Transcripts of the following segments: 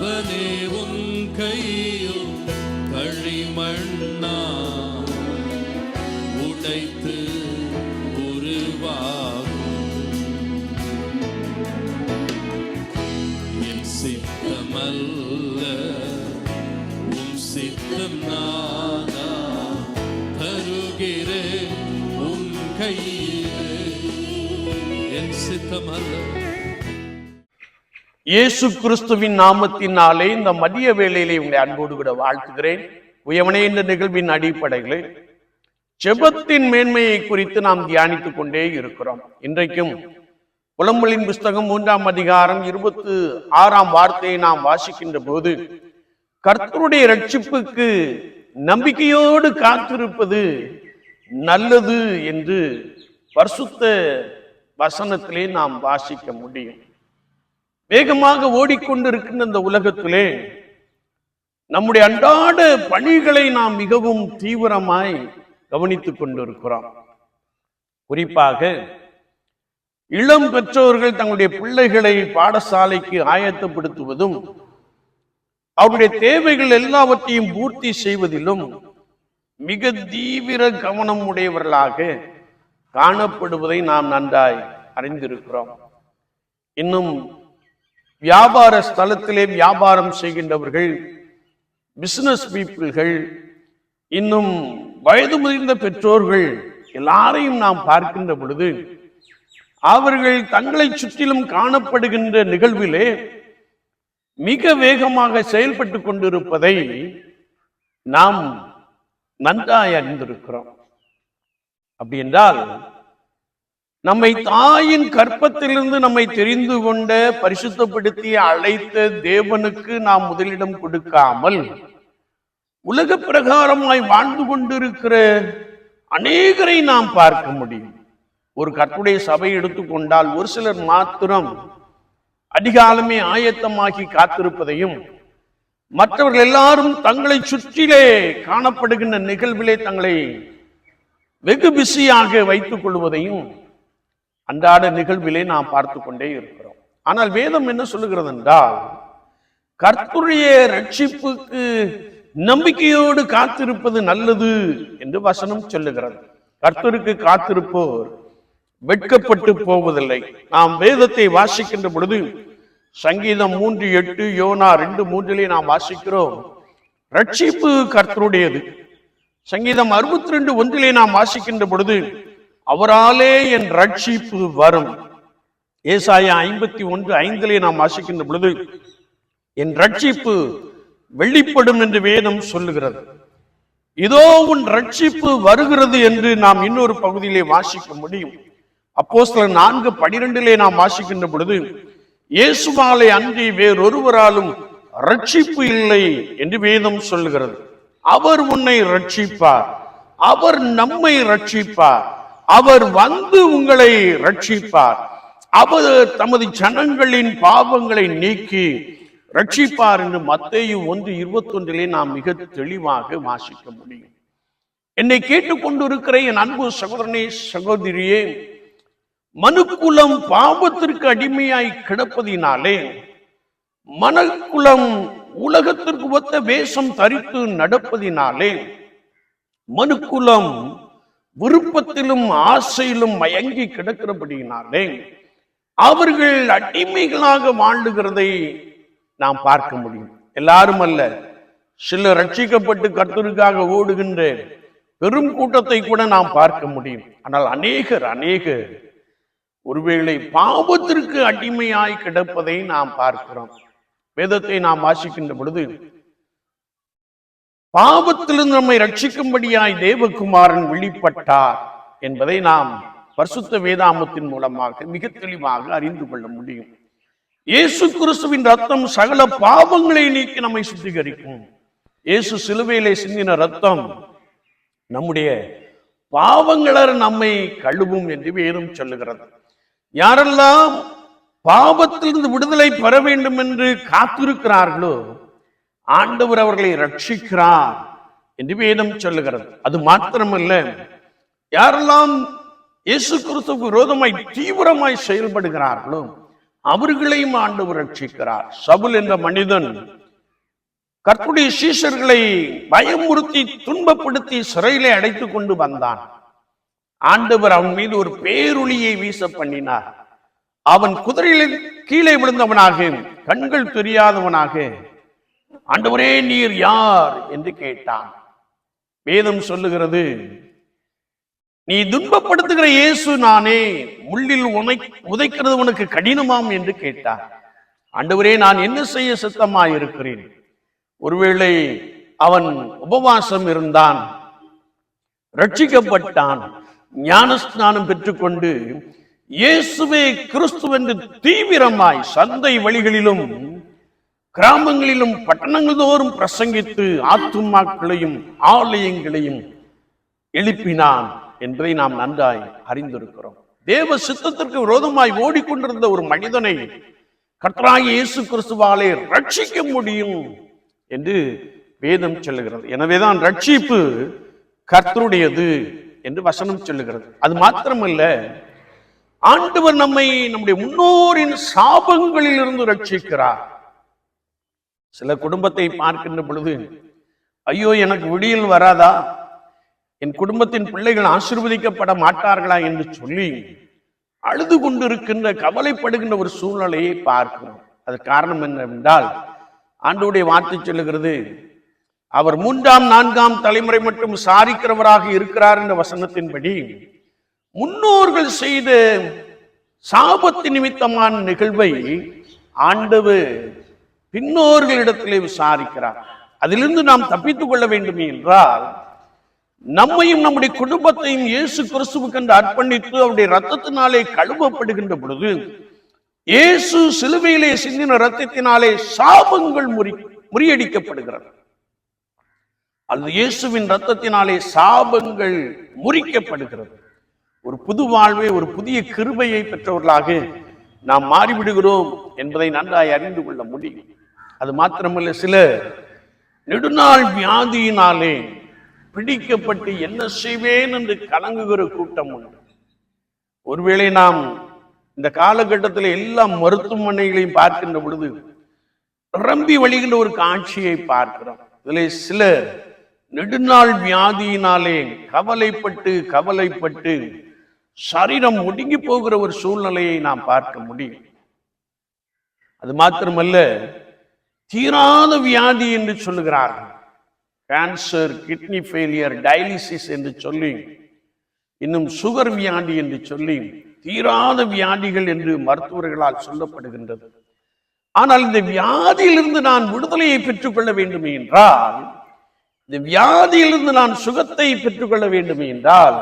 அவனே உன் கையில் களிமண்ணா. உடைத்து உருவாகும். என் சித்தமல்ல உன் சித்தம் நானா. தருகிறேன் உன் கையில். என் சித்தமல்ல. இயேசு கிறிஸ்துவின் நாமத்தினாலே இந்த மதிய வேளையிலே உங்களை அன்போடு கூட வாழ்த்துகிறேன். உயவனே இந்த நிகழ்வின் அடிப்படையில் செபத்தின் மேன்மையை குறித்து நாம் தியானித்துக் கொண்டே இருக்கிறோம். இன்றைக்கும் புலம்பலின் புஸ்தகம் மூன்றாம் அதிகாரம் இருபத்து ஆறாம் வார்த்தையை நாம் வாசிக்கின்ற போது கர்த்தருடைய ரட்சிப்புக்கு நம்பிக்கையோடு காத்திருப்பது நல்லது என்று பரிசுத்த வசனத்திலே நாம் வாசிக்க முடியும். வேகமாக ஓடிக்கொண்டிருக்கின்ற இந்த உலகத்திலே நம்முடைய அன்றாட பணிகளை நாம் மிகவும் தீவிரமாய் கவனித்துக் கொண்டிருக்கிறோம். குறிப்பாக இளம் பெற்றோர்கள் தங்களுடைய பிள்ளைகளை பாடசாலைக்கு ஆயத்தப்படுத்துவதும் அவருடைய தேவைகள் எல்லாவற்றையும் பூர்த்தி செய்வதிலும் மிக தீவிர கவனம் உடையவர்களாக காணப்படுவதை நாம் நன்றாய் அறிந்திருக்கிறோம். இன்னும் வியாபார ஸ்தலத்திலே வியாபாரம் செய்கின்றவர்கள் பிசினஸ் பீப்புள்கள் இன்னும் வயது முதிர்ந்த பெற்றோர்கள் எல்லாரையும் நாம் பார்க்கின்ற பொழுது அவர்கள் தங்களை சுற்றிலும் காணப்படுகின்ற நிகழ்விலே மிக வேகமாக செயல்பட்டு கொண்டிருப்பதை நாம் நன்றாய் அறிந்திருக்கிறோம். அப்படி என்றால் நம்மை தாயின் கற்பத்திலிருந்து நம்மை தெரிந்து கொண்ட பரிசுத்தப்படுத்தி அழைத்த தேவனுக்கு நாம் முதலிடம் கொடுக்காமல் உலக பிரகாரமாய் வாழ்ந்து கொண்டிருக்கிற அநேகரை நாம் பார்க்க முடியும். ஒரு கற்புடைய சபை எடுத்துக்கொண்டால் ஒரு சிலர் மாத்திரம் அதிகாலமே ஆயத்தமாகி காத்திருப்பதையும் மற்றவர்கள் எல்லாரும் தங்களை சுற்றிலே காணப்படுகின்ற நிகழ்விலே தங்களை வெகு பிஸியாக வைத்துக் கொள்வதையும் அன்றாட நிகழ்விலே நாம் பார்த்து கொண்டே இருக்கிறோம். ஆனால் வேதம் என்ன சொல்லுகிறது என்றால் கர்த்தருடைய ரட்சிப்புக்கு நம்பிக்கையோடு காத்திருப்பது நல்லது என்று வசனம் சொல்லுகிறது. கர்த்தருக்கு காத்திருப்போர் வெட்கப்பட்டு போவதில்லை. நாம் வேதத்தை வாசிக்கின்ற பொழுது சங்கீதம் மூன்று எட்டு யோனா ரெண்டு மூன்றிலே நாம் வாசிக்கிறோம் ரட்சிப்பு கர்த்தருடையது. சங்கீதம் அறுபத்தி ரெண்டு ஒன்றிலே நாம் வாசிக்கின்ற பொழுது அவராலே என் ரட்சிப்பு வரும். ஏசாயா ஐம்பத்தி ஒன்று ஐந்திலே நாம் வாசிக்கின்ற பொழுது என் ரட்சிப்பு வெளிப்படும் என்று வேதம் சொல்லுகிறது. இதோ உன் ரட்சிப்பு வருகிறது என்று நாம் இன்னொரு பகுதியிலே வாசிக்க முடியும். அப்போ சில நான்கு பனிரெண்டிலே நாம் வாசிக்கின்ற பொழுது இயேசுவாலை அன்றி வேறொருவராலும் ரட்சிப்பு இல்லை என்று வேதம் சொல்லுகிறது. அவர் உன்னை ரட்சிப்பார். அவர் நம்மை ரட்சிப்பார். அவர் வந்து உங்களை ரட்சிப்பார். அவர் தமது ஜனங்களின் பாவங்களை நீக்கி ரட்சிப்பார் என்று மத்தேயு ஒன்று இருபத்தொன்றிலே நாம் மிக தெளிவாக வாசிக்க முடியும். என்னை கேட்டுக்கொண்டிருக்கிற என் அன்பு சகோதரனே சகோதரியே மனுக்குலம் பாவத்திற்கு அடிமையாய் கிடப்பதினாலே மனக்குலம் உலகத்திற்கு ஒத்த வேஷம் தரித்து நடப்பதினாலே மனுக்குலம் விருப்பத்திலும் ஆசையிலும் மயங்கி கிடக்கிறபடியினாலே அவர்கள் அடிமைகளாக வாண்டுகிறதை நாம் பார்க்க முடியும். எல்லாரும் அல்ல சில ரட்சிக்கப்பட்டு கர்த்தருக்காக ஓடுகின்ற பெரும் கூட்டத்தை கூட நாம் பார்க்க முடியும். ஆனால் அநேகர் அநேகர் ஒருவேளை பாவத்திற்கு அடிமையாய் கிடப்பதை நாம் பார்க்கிறோம். வேதத்தை நாம் வாசிக்கின்ற பொழுது பாவத்திலிருந்து நம்மை ரட்சிக்கும்படியாய் தேவகுமாரன் வெளிப்பட்டார் என்பதை நாம் பரிசுத்த வேதாமத்தின் மூலமாக மிக தெளிவாக அறிந்து கொள்ள முடியும். இயேசு கிறிஸ்துவின் ரத்தம் சகல பாவங்களை நீக்கி நம்மை சுத்திகரிக்கும். இயேசு சிலுவையிலே சிந்தின ரத்தம் நம்முடைய பாவங்களர் நம்மை கழுவும் என்று வேதம் சொல்லுகிறது. யாரெல்லாம் பாவத்திலிருந்து விடுதலை பெற வேண்டும் என்று காத்திருக்கிறார்களோ ஆண்டவர் அவர்களை ரட்சிக்கிறார் என்று வேதம் சொல்லுகிறது. அது மாத்திரமல்ல யாரெல்லாம் இயேசு கிறிஸ்துக்கு விரோதமாய் தீவிரமாய் செயல்படுகிறார்களோ அவர்களையும் ஆண்டவர் ரட்சிக்கிறார். சபுல் என்ற மனிதன் கற்புடைய சீஷர்களை பயமுறுத்தி துன்பப்படுத்தி சிறையிலே அடைத்துக் கொண்டு வந்தான். ஆண்டவர் அவன் மீது ஒரு பேரொளியை வீச பண்ணினார். அவன் குதிரையில் கீழே விழுந்தவனாக கண்கள் தெரியாதவனாக ஆண்டவரே நீர் யார் என்று கேட்டான். வேதம் சொல்லுகிறது நீ துன்பப்படுத்துகிற இயேசு நானே முள்ளில் உனை உதைக்கிறது உனக்கு கடினமாம் என்று கேட்டார் ஆண்டவரே நான் என்ன செய்ய சித்தமாய் இருக்கிறேன் ஒருவேளை அவன் உபவாசம் இருந்தான் ரட்சிக்கப்பட்டான் ஞானஸ்நானம் பெற்றுக்கொண்டு இயேசுவே கிறிஸ்து என்று தீவிரமாய் சந்தை வழிகளிலும் கிராமங்களிலும் பட்டணங்கள் தோறும் பிரசங்கித்து ஆத்துமாக்களையும் ஆலயங்களையும் எழுப்பினான் என்பதை நாம் நன்றாய் அறிந்திருக்கிறோம். தேவ சித்தத்திற்கு விரோதமாய் ஓடிக்கொண்டிருந்த ஒரு மனிதனை கர்த்தராகிய இயேசு கிறிஸ்துவாலே ரட்சிக்க முடியும் என்று வேதம் சொல்லுகிறது. எனவேதான் ரட்சிப்பு கர்த்தருடையது என்று வசனம் சொல்லுகிறது. அது மாத்திரமல்ல ஆண்டவர் நம்மை நம்முடைய முன்னோரின் சாபங்களில் இருந்து ரட்சிக்கிறார் சில குடும்பத்தை பார்க்கின்ற பொழுது ஐயோ எனக்கு விடியல் வராதா? என் குடும்பத்தின் பிள்ளைகள் ஆசிர்வதிக்கப்பட மாட்டார்களா? என்று சொல்லி அழுது கொண்டிருக்கின்ற கவலைப்படுகின்ற ஒரு சூழ்நிலையை பார்க்கிறோம். அது காரணம் என்னவென்றால் ஆண்டவருடைய வார்த்தை சொல்லுகிறது அவர் மூன்றாம் நான்காம் தலைமுறை மட்டும் சாரிக்கிறவராக இருக்கிறார் என்ற வசனத்தின்படி முன்னோர்கள் செய்த சாபத்து நிமித்தமான நிகழ்வை ஆண்டவர் பின்னோர்களிடத்திலே விசாரிக்கிறார். அதிலிருந்து நாம் தப்பித்துக் கொள்ள வேண்டும் என்றால் நம்மையும் நம்முடைய குடும்பத்தையும் இயேசு கிறிஸ்துவுக்கு என்று அர்ப்பணித்து அவருடைய ரத்தத்தினாலே கழுவப்படுகின்ற பொழுது இயேசு சிலுவையிலே சிந்தின ரத்தத்தினாலே சாபங்கள் முறி முறியடிக்கப்படுகிறது. அது இயேசுவின் ரத்தத்தினாலே சாபங்கள் முறிக்கப்படுகிறது. ஒரு புது வாழ்வை ஒரு புதிய கிருபையை பெற்றவர்களாக நாம் மாறிவிடுகிறோம் என்பதை நன்றாய் அறிந்து கொள்ள முடியும். அது மாத்திரமல்ல சில நெடுநாள் வியாதியினாலே பிடிக்கப்பட்டு என்ன செய்வேன் என்று கலங்குகிற கூட்டம் உண்டு. ஒருவேளை நாம் இந்த காலகட்டத்தில் எல்லா மருத்துவமனைகளையும் பார்க்கின்ற பொழுது ரம்பி வழிகின்ற ஒரு காட்சியை பார்க்கிறோம். இதில் சில நெடுநாள் வியாதியினாலே கவலைப்பட்டு கவலைப்பட்டு சரீரம் ஒடுங்கி போகிற ஒரு சூழ்நிலையை நாம் பார்க்க முடியும். அது மாத்திரமல்ல தீராத வியாதி என்று சொல்லுகிறார்கள். கேன்சர் கிட்னி ஃபெயிலியர் டயாலிசிஸ் என்று சொல்லி இன்னும் சுகர் வியாதி என்று சொல்லி தீராத வியாதிகள் என்று மருத்துவர்களால் சொல்லப்படுகின்றது. ஆனால் இந்த வியாதியிலிருந்து நான் விடுதலையை பெற்றுக்கொள்ள வேண்டும் என்றால் இந்த வியாதியிலிருந்து நான் சுகத்தை பெற்றுக்கொள்ள வேண்டும் என்றால்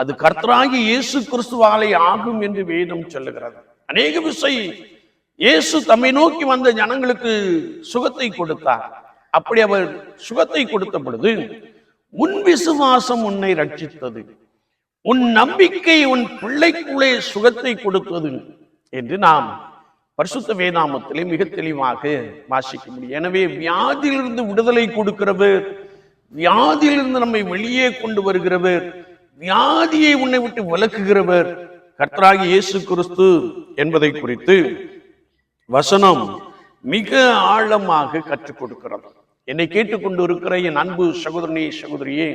அது கர்த்தராகி இயேசு கிறிஸ்துவாலை ஆகும் என்று வேதம் சொல்லுகிறது. அநேக விசை இயேசு தம்மை நோக்கி வந்த ஜனங்களுக்கு சுகத்தை கொடுத்தார். அப்படி அவர் சுகத்தை கொடுத்த பொழுது உன் விசுவாசம் உன்னை ரட்சித்தது உன் நம்பிக்கை உன் பிள்ளைக்குள்ளே சுகத்தை கொடுத்தது என்று நாம் பரிசுத்த வேதாமத்திலே மிக தெளிவாக வாசிக்க முடியும். எனவே வியாதியிலிருந்து விடுதலை கொடுக்கிறவர் வியாதியிலிருந்து நம்மை வெளியே கொண்டு வருகிறவர் வியாதியை உன்னை விட்டு விலக்குகிறவர் கர்த்தராகி இயேசு கிறிஸ்து என்பதை குறித்து வசனம் மிக ஆழமாக கற்றுக் கொடுக்கிறது. என்னை கேட்டுக்கொண்டு இருக்கிற என் அன்பு சகோதரனே சகோதரியே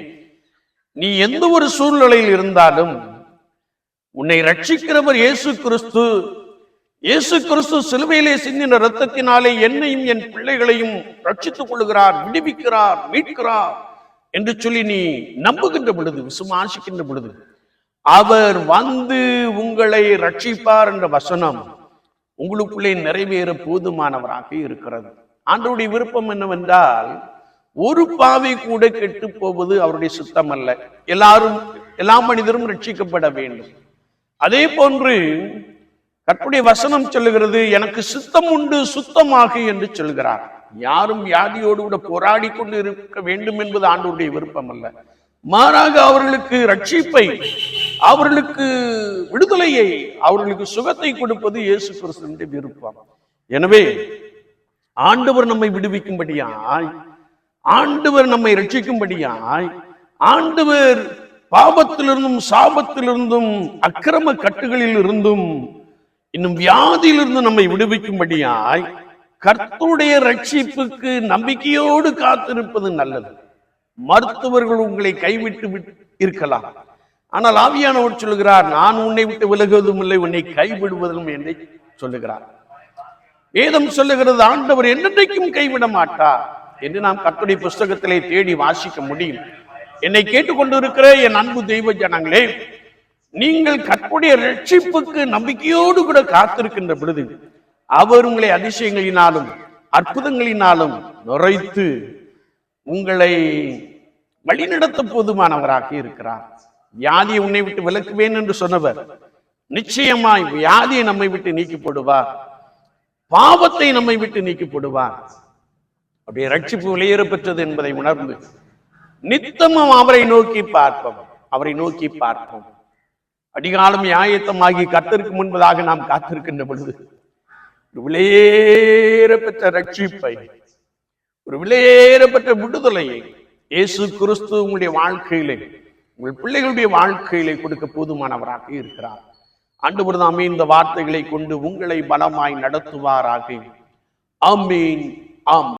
நீ எந்த ஒரு சூழ்நிலையில் இருந்தாலும் உன்னை ரட்சிக்கிறவர் இயேசு கிறிஸ்து. இயேசு கிறிஸ்து சிலுவையிலே சிந்தின ரத்தத்தினாலே என்னையும் என் பிள்ளைகளையும் ரட்சித்துக் கொள்கிறார் விடுவிக்கிறார் மீட்கிறார் என்று சொல்லி நீ நம்புகின்ற பொழுது விசுவாசிக்கின்ற பொழுது அவர் வந்து உங்களை ரட்சிப்பார் என்ற வசனம் உங்களுக்குள்ளே நிறைவேற போதுமானவராக இருக்கிறது. ஆண்டவருடைய விருப்பம் என்னவென்றால் ஒரு பாவி கூட கெட்டு போவது அவருடைய சுத்தம் அல்ல எல்லாரும் எல்லா மனிதரும் ரட்சிக்கப்பட வேண்டும். அதே போன்று கற்புடைய வசனம் சொல்லுகிறது எனக்கு சுத்தம் உண்டு சுத்தமாக என்று சொல்கிறார். யாரும் வியாதியோடு கூட போராடி கொண்டு இருக்க வேண்டும் என்பது ஆண்டவருடைய விருப்பம் அல்ல மாறாக அவர்களுக்கு ரட்சிப்பை அவர்களுக்கு விடுதலையை அவர்களுக்கு சுகத்தை கொடுப்பது இயேசு கிறிஸ்துவின் விருப்பம். எனவே ஆண்டவர் நம்மை விடுவிக்கும்படியாய் ஆண்டவர் நம்மை ரட்சிக்கும்படியாய் ஆண்டவர் பாவத்திலிருந்தும் சாபத்திலிருந்தும் அக்கிரம கட்டுகளில் இருந்தும் இன்னும் வியாதியிலிருந்து நம்மை விடுவிக்கும்படியாய் கர்த்தருடைய ரட்சிப்புக்கு நம்பிக்கையோடு காத்திருப்பது நல்லது. மருத்துவர்கள் உங்களை கைவிட்டு இருக்கலாம். ஆனால் ஆவியானவர் சொல்லுகிறார் நான் உன்னை விட்டு விலகுவதும் இல்லை உன்னை கைவிடுவதும் என்று சொல்லுகிறார். வேதம் சொல்லுகிறது ஆண்டவர் என்னைக்கும் கைவிட மாட்டார் என்று நாம் கத்துடைய புஸ்தகத்திலே தேடி வாசிக்க முடியும். என்னை கேட்டுக்கொண்டிருக்கிற என் அன்பு தெய்வ ஜனங்களே நீங்கள் கற்புடைய ரட்சிப்புக்கு நம்பிக்கையோடு கூட காத்திருக்கின்ற பொழுது அவர் உங்களை அதிசயங்களினாலும் அற்புதங்களினாலும் நுரைத்து உங்களை வழிநடத்த போதுமானவராக இருக்கிறார். வியாதியை உன்னை விட்டு விலக்குவேன் என்று சொன்னவர். நிச்சயமாய் வியாதியை நம்மை விட்டு நீக்கி போடுவார் பாவத்தை நம்மை விட்டு நீக்கி போடுவார் அப்படியே ரட்சிப்பு வெளியேற பெற்றது என்பதை உணர்ந்து நித்தமும் அவரை நோக்கி பார்ப்போம் அவரை நோக்கி பார்ப்போம். அடிகாலம் ஆயத்தமாகி கத்திற்கு முன்பதாக நாம் காத்திருக்கின்ற பொழுது ஒரு விலையேற பெற்ற ரட்சிப்பை ஒரு விலையேற பெற்ற விடுதலையை இயேசு கிறிஸ்து உங்களுடைய வாழ்க்கையிலே உங்கள் பிள்ளைகளுடைய வாழ்க்கையிலே கொடுக்க போதுமானவராக இருக்கிறார். ஆண்டு தாமே இந்த வார்த்தைகளை கொண்டு உங்களை பலமாய் நடத்துவாராக. ஆமீன். ஆம்.